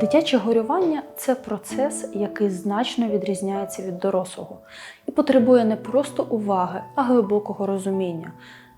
Дитяче горювання це процес, який значно відрізняється від дорослого і потребує не просто уваги, а глибокого розуміння.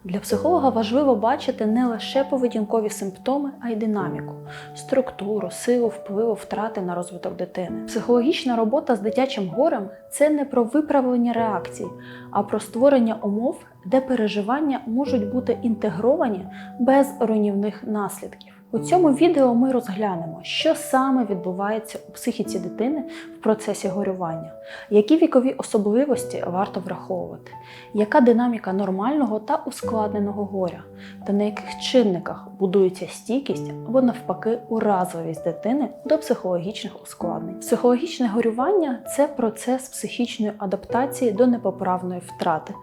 Для психолога важливо бачити не лише поведінкові симптоми, а й динаміку, структуру, силу впливу втрати на розвиток дитини. Психологічна робота з дитячим горем це не про виправлення реакцій, а про створення умов, де переживання можуть бути інтегровані без руйнівних наслідків. У цьому відео ми розглянемо, що саме відбувається у психіці дитини в процесі горювання, які вікові особливості варто враховувати, яка динаміка нормального та ускладненого горя, та на яких чинниках будується стійкість або навпаки уразливість дитини до психологічних ускладнень. Психологічне горювання це процес психічної адаптації до непоправної втрати.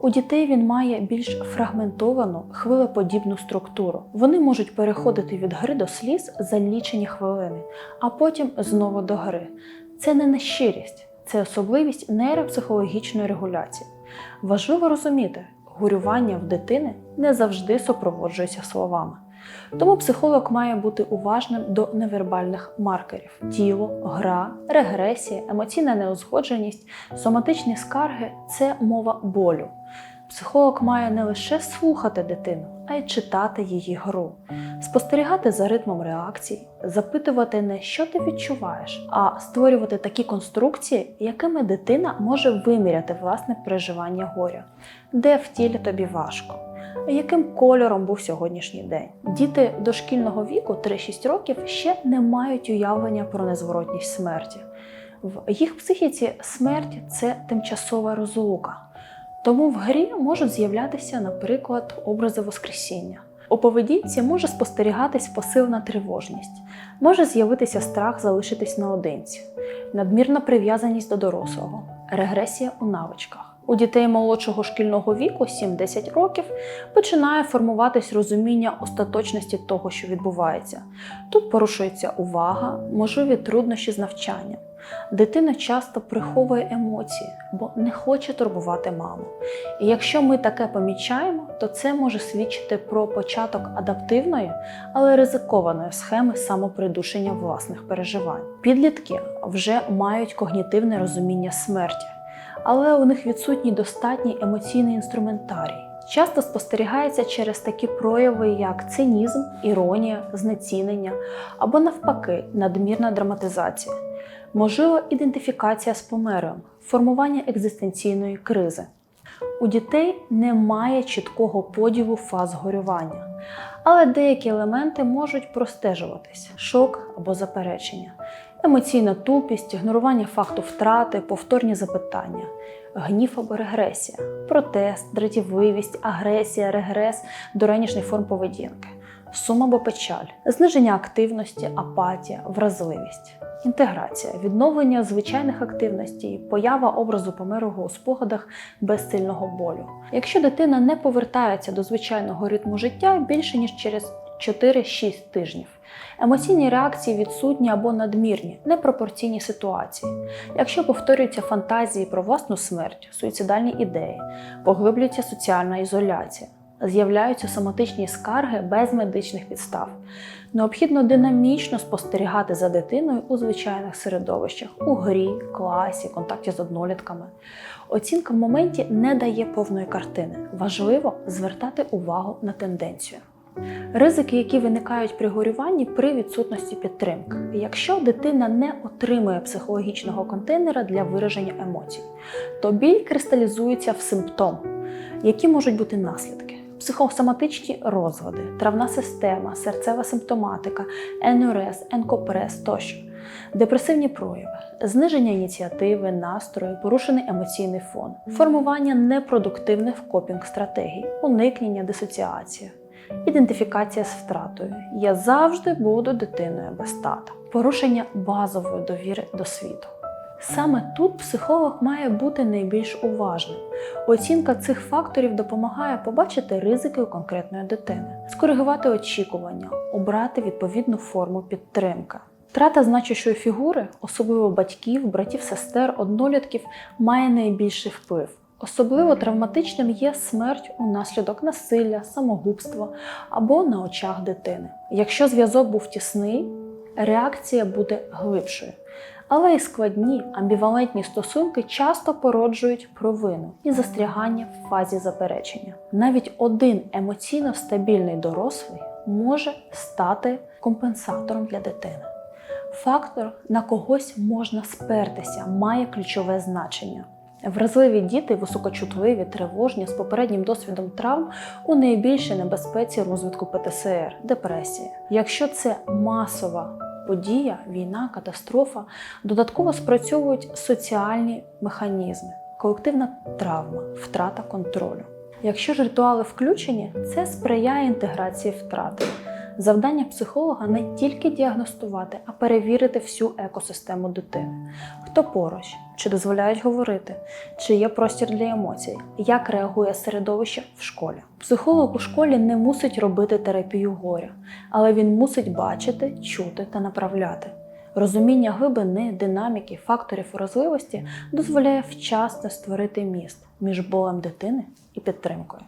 У дітей він має більш фрагментовану хвилеподібну структуру. Вони можуть переходити від гри до сліз за лічені хвилини, а потім знову до гри. Це не нещирість, це особливість нейропсихологічної регуляції. Важливо розуміти, горювання в дитини не завжди супроводжується словами. Тому психолог має бути уважним до невербальних маркерів: тіло, гра, регресія, емоційна неузгодженість, соматичні скарги це мова болю. Психолог має не лише слухати дитину, а й читати її гру, спостерігати за ритмом реакцій, запитувати не що ти відчуваєш, а створювати такі конструкції, якими дитина може виміряти власне переживання горя, де в тілі тобі важко. Яким кольором був сьогоднішній день? Діти дошкільного віку 3-6 років ще не мають уявлення про незворотність смерті. В їх психіці смерть це тимчасова розлука. Тому в грі можуть з'являтися, наприклад, образи Воскресіння. У поведінці може спостерігатись посилена тривожність, може з'явитися страх залишитись наодинці, надмірна прив'язаність до дорослого, регресія у навичках. У дітей молодшого шкільного віку 7-10 років починає формуватись розуміння остаточності того, що відбувається. Тут порушується увага, можливі труднощі з навчанням. Дитина часто приховує емоції, бо не хоче турбувати маму. І якщо ми таке помічаємо, то це може свідчити про початок адаптивної, але ризикованої схеми самопридушення власних переживань. Підлітки вже мають когнітивне розуміння смерті, але у них відсутній достатній емоційний інструментарій. Часто спостерігається через такі прояви, як цинізм, іронія, знецінення або навпаки надмірна драматизація можлива ідентифікація з померлим, формування екзистенційної кризи. У дітей немає чіткого поділу фаз горювання, але деякі елементи можуть простежуватись: шок або заперечення, емоційна тупість, ігнорування факту втрати, повторні запитання, гнів або регресія, протест, дратівливість, агресія, регрес до ранішніх форм поведінки, сум або печаль, зниження активності, апатія, вразливість. Інтеграція, відновлення звичайних активностей, поява образу померлого у спогадах без сильного болю. Якщо дитина не повертається до звичайного ритму життя більше ніж через 4-6 тижнів. Емоційні реакції відсутні або надмірні, непропорційні ситуації. Якщо повторюються фантазії про власну смерть, суїцидальні ідеї, поглиблюється соціальна ізоляція, з'являються соматичні скарги без медичних підстав. Необхідно динамічно спостерігати за дитиною у звичайних середовищах, у грі, класі, контакті з однолітками. Оцінка в моменті не дає повної картини. Важливо звертати увагу на тенденцію. Ризики, які виникають при горюванні при відсутності підтримки, якщо дитина не отримує психологічного контейнера для вираження емоцій, то біль кристалізується в симптом, які можуть бути наслідки. Психосоматичні розлади, травна система, серцева симптоматика, НРС, енкопрес тощо, депресивні прояви, зниження ініціативи, настрою, порушений емоційний фон, формування непродуктивних копінг-стратегій, уникнення, дисоціація, ідентифікація з втратою. Я завжди буду дитиною без тата, порушення базової довіри до світу. Саме тут психолог має бути найбільш уважним. Оцінка цих факторів допомагає побачити ризики у конкретної дитини, скоригувати очікування, обрати відповідну форму підтримки. Втрата значущої фігури, особливо батьків, братів, сестер, однолітків, має найбільший вплив. Особливо травматичним є смерть унаслідок насилля, самогубства або на очах дитини. Якщо зв'язок був тісний, реакція буде глибшою. Але й складні амбівалентні стосунки часто породжують провину і застрягання в фазі заперечення. Навіть один емоційно стабільний дорослий може стати компенсатором для дитини. Фактор на когось можна спертися має ключове значення. Вразливі діти, високочутливі, тривожні з попереднім досвідом травм у найбільшій небезпеці розвитку ПТСР, депресії. Якщо це масова подія, війна, катастрофа, додатково спрацьовують соціальні механізми, колективна травма, втрата контролю. Якщо ж ритуали включені, це сприяє інтеграції втрати. Завдання психолога не тільки діагностувати, а перевірити всю екосистему дитини. Хто поруч, чи дозволяють говорити, чи є простір для емоцій, як реагує середовище в школі. Психолог у школі не мусить робити терапію горя, але він мусить бачити, чути та направляти. Розуміння глибини, динаміки, факторів уразливості дозволяє вчасно створити міст між болем дитини і підтримкою.